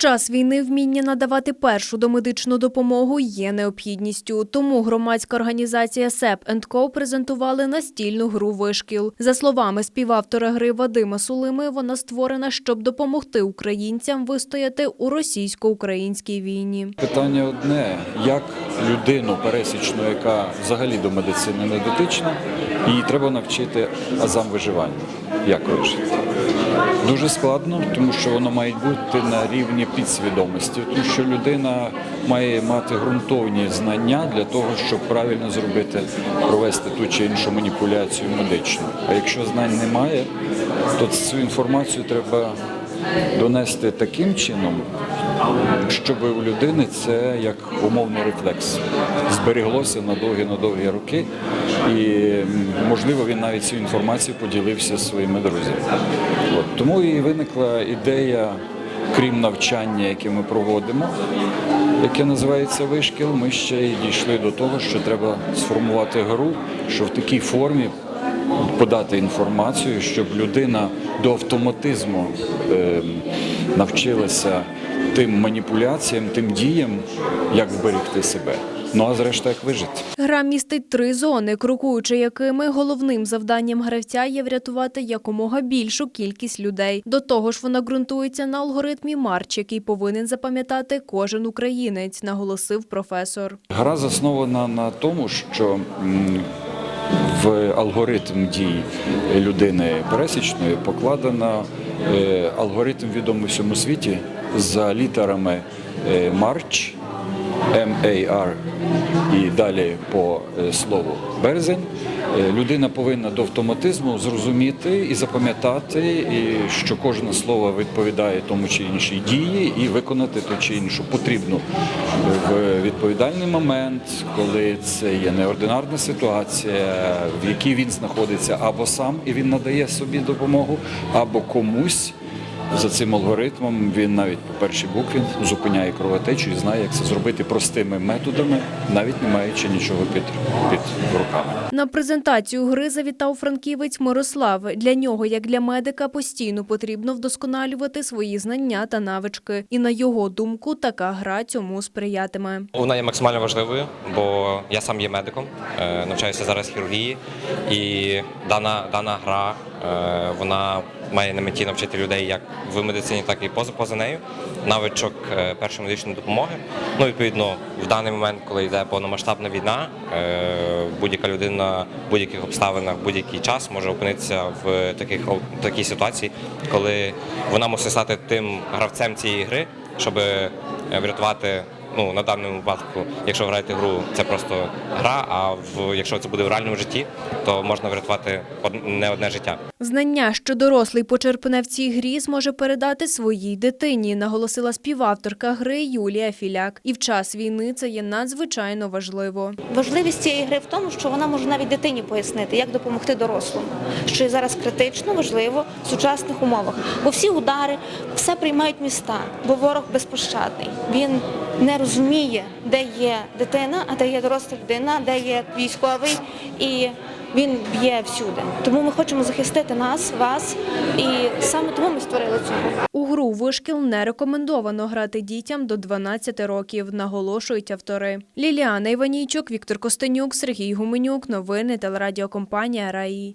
час війни вміння надавати першу домедичну допомогу є необхідністю. Тому громадська організація СЕП Co презентували настільну гру вишкіл. За словами співавтора гри Вадима Сулими, вона створена, щоб допомогти українцям вистояти у російсько-українській війні. Питання одне: як людину пересічну, яка взагалі до медицини не дотична, її треба навчити азам виживання. Як вижити? Дуже складно, тому що воно має бути на рівні підсвідомості, тому що людина має мати ґрунтовні знання для того, щоб правильно зробити, провести ту чи іншу маніпуляцію медичну. А якщо знань немає, то цю інформацію треба донести таким чином, щоб у людини це як умовний рефлекс збереглося на довгі на довгі роки, і можливо він навіть цю інформацію поділився зі своїми друзями. От. Тому і виникла ідея, крім навчання, яке ми проводимо, яке називається вишкіл, ми ще й дійшли до того, що треба сформувати гру, що в такій формі подати інформацію, щоб людина до автоматизму е, навчилася тим маніпуляціям, тим діям, як зберегти себе. Ну а зрештою, як вижити. Гра містить три зони, крокуючи якими головним завданням гравця є врятувати якомога більшу кількість людей. До того ж, вона ґрунтується на алгоритмі Марч, який повинен запам'ятати кожен українець, наголосив професор. Гра заснована на тому, що в алгоритм дій людини пересічної покладено е, алгоритм відомий в всьому світі за літерами е, Марч, M-A-R і далі по е, слову березень. Е, Людина повинна до автоматизму зрозуміти і запам'ятати, що кожне слово відповідає тому чи іншій дії, і виконати ту чи іншу потрібну в відповідальний момент, коли це є неординарна ситуація, в якій він знаходиться або сам і він надає собі допомогу, або комусь. За цим алгоритмом він навіть по першій букві зупиняє кровотечу і знає, як це зробити простими методами, навіть не маючи нічого під, під руками. На презентацію гри завітав франківець Мирослав. Для нього, як для медика, постійно потрібно вдосконалювати свої знання та навички. І на його думку, така гра цьому сприятиме. Вона є максимально важливою, бо я сам є медиком, е, навчаюся зараз хірургії, і дана, дана гра вона має на меті навчити людей як в медицині, так і поза поза нею. Навичок е, першої медичної допомоги. Ну, відповідно, в даний момент, коли йде повномасштабна війна, е, будь-яка людина в будь-яких обставинах, будь-який час може опинитися в таких такій ситуації, коли вона мусить стати тим гравцем цієї гри, щоб е, врятувати ну на даному випадку, якщо граєте гру, це просто гра. А в якщо це буде в реальному житті, то можна врятувати не одне життя. Знання, що дорослий почерпне в цій грі, зможе передати своїй дитині, наголосила співавторка гри Юлія Філяк. І в час війни це є надзвичайно важливо. Важливість цієї гри в тому, що вона може навіть дитині пояснити, як допомогти дорослому, що зараз критично важливо в сучасних умовах. Бо всі удари, все приймають міста, бо ворог безпощадний. Він не розуміє, де є дитина, а де є доросла людина, де є військовий, і він б'є всюди. Тому ми хочемо захистити нас, вас, і саме тому ми створили цю гру. У гру вишкіл не рекомендовано грати дітям до 12 років, наголошують автори. Ліліана Іванійчук, Віктор Костенюк, Сергій Гуменюк. Новини телерадіокомпанія Раї.